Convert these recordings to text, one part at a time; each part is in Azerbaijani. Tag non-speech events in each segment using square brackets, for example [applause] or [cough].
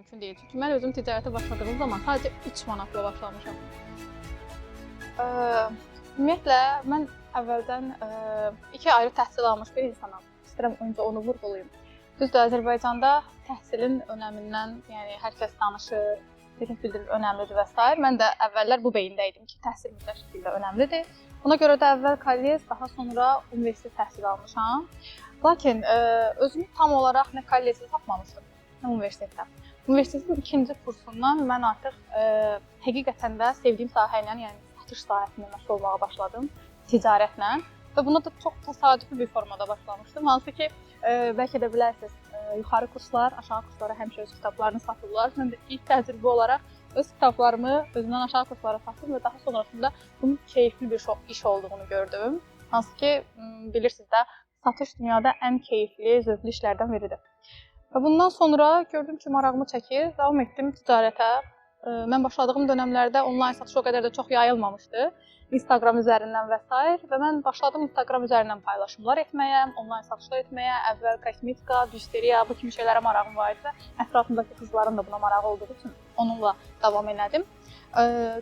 mümkün deyil. Çünki mən özüm ticarətə başladığım zaman sadəcə 3 manatla başlamışam. Ə, ümumiyyətlə mən əvvəldən ə, iki ayrı təhsil almış bir insanam. İstəyirəm öncə onu vurğulayım. Düzdür, Azərbaycanda təhsilin önəmindən, yəni hər kəs danışır, fikir bildirir, önəmlidir və s. Mən də əvvəllər bu beyində idim ki, təhsil mütləq şəkildə önəmlidir. Buna görə də əvvəl kollec, daha sonra universitet təhsili almışam. Lakin ə, özümü tam olaraq nə kollecdə tapmamışdım, universitetdə. Universitetin ikinci kursundan mən artıq ə, həqiqətən də sevdiyim sahə ilə, yəni satış sahəsində məşğul olmağa başladım, ticarətlə və buna da çox təsadüfi bir formada başlamışdım. Hansı ki, ə, bəlkə də bilərsiniz, ə, yuxarı kurslar, aşağı kurslara həmişə öz kitablarını satırlar. Mən də ilk təcrübə olaraq öz kitablarımı özümdən aşağı kurslara satdım və daha sonrasında bunun keyfli bir iş olduğunu gördüm. Hansı ki, bilirsiniz də, satış dünyada ən keyfli, zövqlü işlərdən biridir. Və bundan sonra gördüm ki, marağımı çəkir, davam etdim ticarətə. Mən başladığım dövrlərdə onlayn satış o qədər də çox yayılmamışdı. Instagram üzərindən və s. və mən başladım Instagram üzərindən paylaşımlar etməyə, onlayn satışlar etməyə, əvvəl kosmetika, bisteriya, bu kimi şeylərə marağım var idi və ətrafımdakı qızların da buna marağı olduğu üçün onunla davam elədim.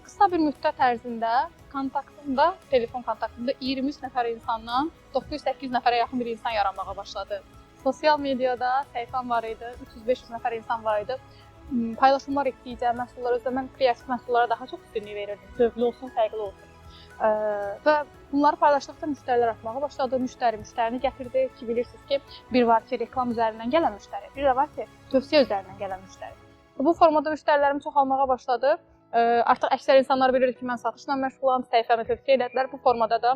Qısa bir müddət ərzində kontaktımda, telefon kontaktımda 23 nəfər insandan 908 nəfərə yaxın bir insan yaranmağa başladı. Sosial mediada səhifəm var idi, 300-500 nəfər insan var idi. M, Paylaşımlar etdikcə məhsullar özdə mən kreativ məhsullara daha çox üstünlük verirdim. Zövqlü olsun, fərqli olsun. Ə, və bunları paylaşdıqca müştərilər artmağa başladı. Müştəri müştərini gətirdi ki, bilirsiniz ki, bir var ki, reklam üzərindən gələn müştəri, bir də var ki, tövsiyə üzərindən gələn müştəri. Bu formada müştərilərim çoxalmağa başladı. Ə, Artıq əksər insanlar bilir ki, mən satışla məşğulam, səhifəmi tövsiyə etdilər. Bu formada da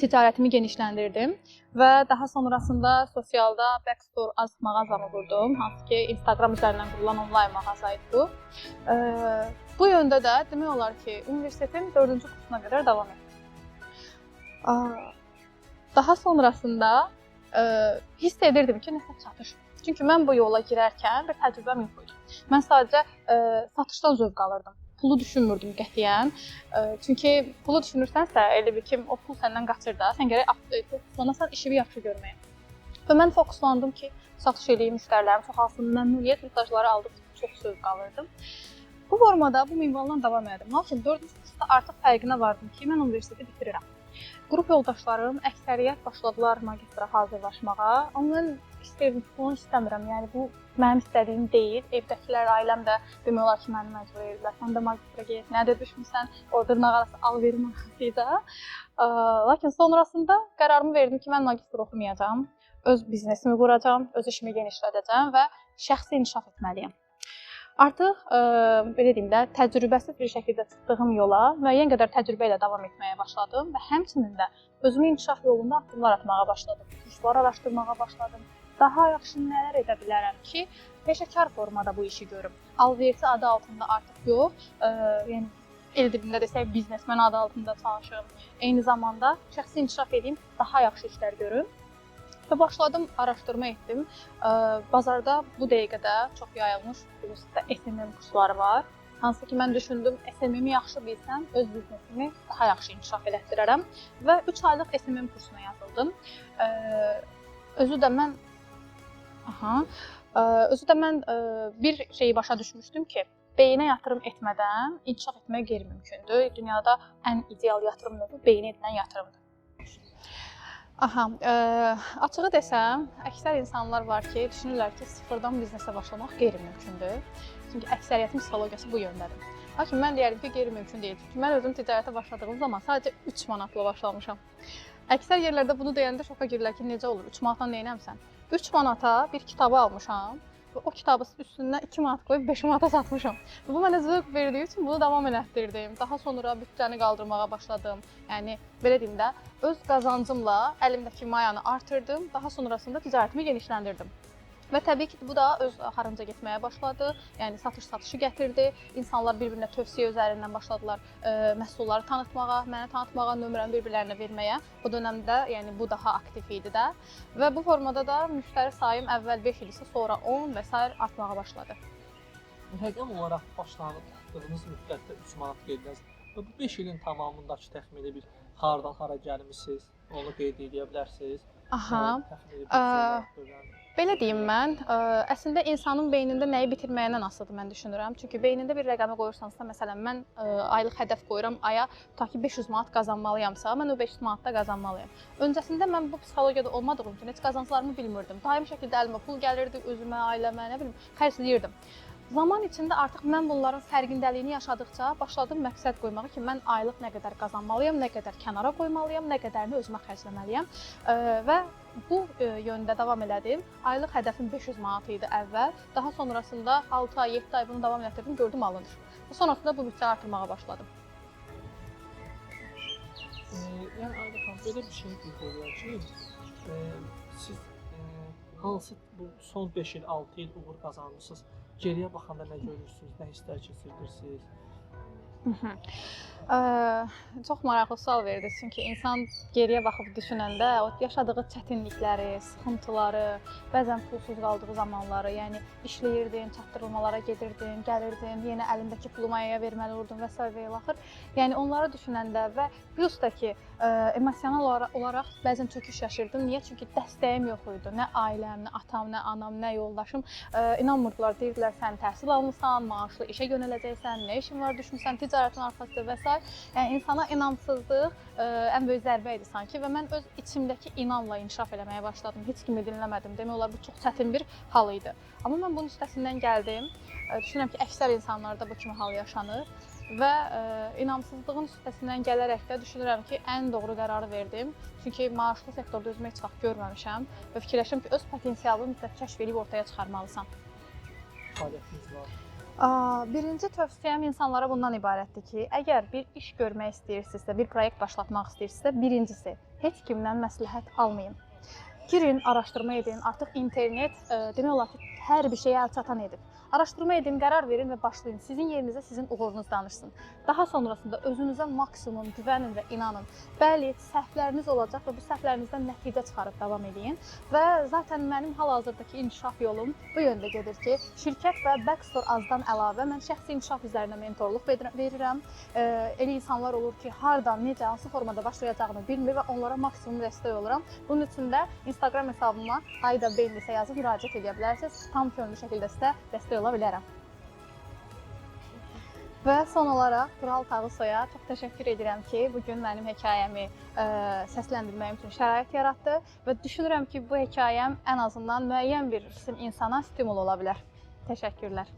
ticarətimi genişləndirdim və daha sonrasında sosialda Backstore az mağazamı qurdum, hansı ki Instagram üzərindən qurulan onlayn mağaza idi bu. Ə, bu yöndə də demək olar ki, universitetin 4-cü kursuna qədər davam etdim. Daha sonrasında ə, hiss edirdim ki, nəsə çatışmır. Çünki mən bu yola girərkən bir təcrübəm yox idi. Mən sadəcə ə, satışdan zövq alırdım. Pulu düşünmürdüm qətiyyən. Çünki pulu düşünürsənsə, elə bil ki, o pul səndən qaçır da. Sən gərək ap- e, fokuslanasan işini yaxşı görməyə. Və mən fokuslandım ki, satış eləyim, müştərilərim çoxalsın, məmnuniyyət mesajları aldıqca çox zövq alırdım. Bu formada, bu minvalla davam etdim. Lakin 4-cü kursda artıq fərqinə vardım ki, mən universiteti bitirirəm. Qrup yoldaşlarım əksəriyyət başladılar magistra hazırlaşmağa. Mən istəyirdim, bunu istəmirəm. Yəni bu mənim istədiyim deyil. Evdəkilər, ailəm də demək olar ki, məni məcbur edirlər. Sən də magistra get, nədə düşmüsən? O dırnaq arası al verim [laughs] arasıydı. Ə, Lakin sonrasında qərarımı verdim ki, mən magistr oxumayacağam. Öz biznesimi quracağam, öz işimi genişlədəcəm və şəxsi inkişaf etməliyəm. Artıq ə, belə deyim də, təcrübəsiz bir şəkildə çıxdığım yola müəyyən qədər təcrübə ilə davam etməyə başladım və həmçinin də özümü inkişaf yolunda addımlar atmağa başladım. Kurslar araşdırmağa başladım. Daha yaxşı nələr edə bilərəm ki, peşəkar formada bu işi görüm. Alverti adı altında artıq yox, ə, yəni el dibində desək biznesmen adı altında çalışım. Eyni zamanda şəxsi inkişaf edeyim, daha yaxşı işlər görüm. Və başladım araşdırma etdim. Bazarda bu dəqiqədə çox yayılmış universitetdə SMM kursları var. Hansı ki mən düşündüm, SMM-i yaxşı bilsəm, öz biznesimi daha yaxşı inkişaf elətdirərəm və 3 aylıq SMM kursuna yazıldım. Özü də mən aha, ə, özü də mən ə, bir şeyi başa düşmüşdüm ki, beyinə yatırım etmədən inkişaf etmək qeyri-mümkündür. Dünyada ən ideal yatırım növü beyinə edilən yatırımdır. Aha, ə, açığı desəm, əksər insanlar var ki, düşünürlər ki, sıfırdan biznesə başlamaq qeyri-mümkündür. Çünki əksəriyyətin psixologiyası bu yöndədir. Lakin mən deyərdim ki, qeyri-mümkün deyil. Çünki mən özüm ticarətə başladığım zaman sadəcə 3 manatla başlamışam. Əksər yerlərdə bunu deyəndə şoka girirlər ki, necə olur? 3 manatdan nə etmisən? 3 manata bir kitabı almışam o kitabı üstündən 2 manat qoyub 5 manata satmışam. Bu mənə zövq verdiyi üçün bunu davam elətdirdim. Daha sonra büdcəni qaldırmağa başladım. Yəni belə deyim də, öz qazancımla əlimdəki mayanı artırdım. Daha sonrasında ticarətimi genişləndirdim. Və təbii ki, bu da öz axarınca getməyə başladı. Yəni satış satışı gətirdi. İnsanlar bir-birinə tövsiyə üzərindən başladılar ə, məhsulları tanıtmağa, mənə tanıtmağa, nömrəmi bir-birlərinə verməyə. O dövrdə, yəni bu daha aktiv idi də. Və bu formada da müştəri sayım əvvəl 5 il isə sonra 10 və s. artmağa başladı. Rəqəm olaraq başladığınız müddətdə 3 manat qeydiniz. Və bu 5 ilin tamamındakı təxmini bir hardan hara gəlmisiniz, onu qeyd edə bilərsiniz. Aha. Ə. Belə deyim mən, ə, əslində insanın beynində nəyi bitirməyindən asılıdır mən düşünürəm. Çünki beynində bir rəqəmi qoyursansa, məsələn mən ə, aylıq hədəf qoyuram, aya tutaq ki 500 manat qazanmalıyamsa, mən o 500 manat da qazanmalıyam. Öncəsində mən bu psixologiyada olmadığım üçün heç qazanclarımı bilmirdim. Daimi şəkildə əlimə pul gəlirdi, özümə, ailəmə, nə bilim, xərcləyirdim. Zaman içində artıq mən bunların fərqindəliyini yaşadıkca başladım məqsəd qoymağa ki, mən aylıq nə qədər qazanmalıyam, nə qədər kənara qoymalıyam, nə qədərini özümə xərcləməliyəm. Və bu yöndə davam elədim. Aylıq hədəfim 500 manat idi əvvəl. Daha sonrasında 6 ay, 7 ay bunu davam etdirdim, gördüm alınır. Sonrasında bu bütçəni artırmağa başladım. Ee, yəni xanım, belə bir şey edirəm ki, siz hansı bu son 5 il, 6 il uğur qazanmısınız? Geriyə baxanda nə görürsünüz, nə hisslər keçirirsiniz? Mhm. Ə, çox maraqlı sual verdiniz. Çünki insan geriyə baxıb düşünəndə o yaşadığı çətinlikləri, sıxıntıları, bəzən pulsuz qaldığı zamanları, yəni işləyirdin, çatdırılmalara gedirdin, gəlirdin, yenə əlindəki pulu mayaya verməli olurdun və s. və ilaxır. Yəni onları düşünəndə və plus da ki, ə, emosional olaraq, bəzən çöküş yaşayırdım. Niyə? Çünki dəstəyim yox idi. Nə ailəm, nə atam, nə anam, nə yoldaşım ə, inanmırdılar. Deyirdilər sən təhsil almısan, maaşlı işə yönələcəksən, nə işin var, düşmüsən ticarətin arxasında və s. Yəni insana inamsızlıq ə, ən böyük zərbə idi sanki və mən öz içimdəki inamla inkişaf eləməyə başladım. Heç kimi dinləmədim. Demək olar bu çox çətin bir hal idi. Amma mən bunun üstəsindən gəldim. Ə, Düşünürəm ki, əksər insanlarda bu kimi hal yaşanır və ə, inamsızlığın üstəsindən gələrək də düşünürəm ki, ən doğru qərarı verdim. Çünki maaşlı sektorda özümə heç vaxt görməmişəm və fikirləşirəm ki, öz potensialını mütləq kəşf edib ortaya çıxarmalısan. Fəaliyyətiniz var. Birinci tövsiyəm insanlara bundan ibarətdir ki, əgər bir iş görmək istəyirsinizsə, bir proyekt başlatmaq istəyirsinizsə, birincisi heç kimdən məsləhət almayın. Girin, araşdırma edin. Artıq internet ə, demək olar ki, hər bir şeyə əl çatan edib. Araşdırma edin, qərar verin və başlayın. Sizin yerinizə sizin uğurunuz danışsın. Daha sonrasında özünüzə maksimum güvənin və inanın. Bəli, səhvləriniz olacaq və bu səhvlərinizdən nəticə çıxarıb davam edin. Və zaten mənim hal-hazırdakı inkişaf yolum bu yöndə gedir ki, şirkət və Backstore azdan əlavə mən şəxsi inkişaf üzərinə mentorluq verirəm. Ə, Elə insanlar olur ki, hardan, necə, hansı formada başlayacağını bilmir və onlara maksimum dəstək oluram. Bunun üçün də Instagram hesabıma Ayda Beylisə yazıb müraciət edə bilərsiniz. Tam könüllü şəkildə sizə dəstək ola bilərəm. Və son olaraq Tural Tağısoya çox təşəkkür edirəm ki, bu gün mənim hekayəmi ə, səsləndirməyim üçün şərait yaratdı və düşünürəm ki, bu hekayəm ən azından müəyyən bir qism insana stimul ola bilər. Təşəkkürlər.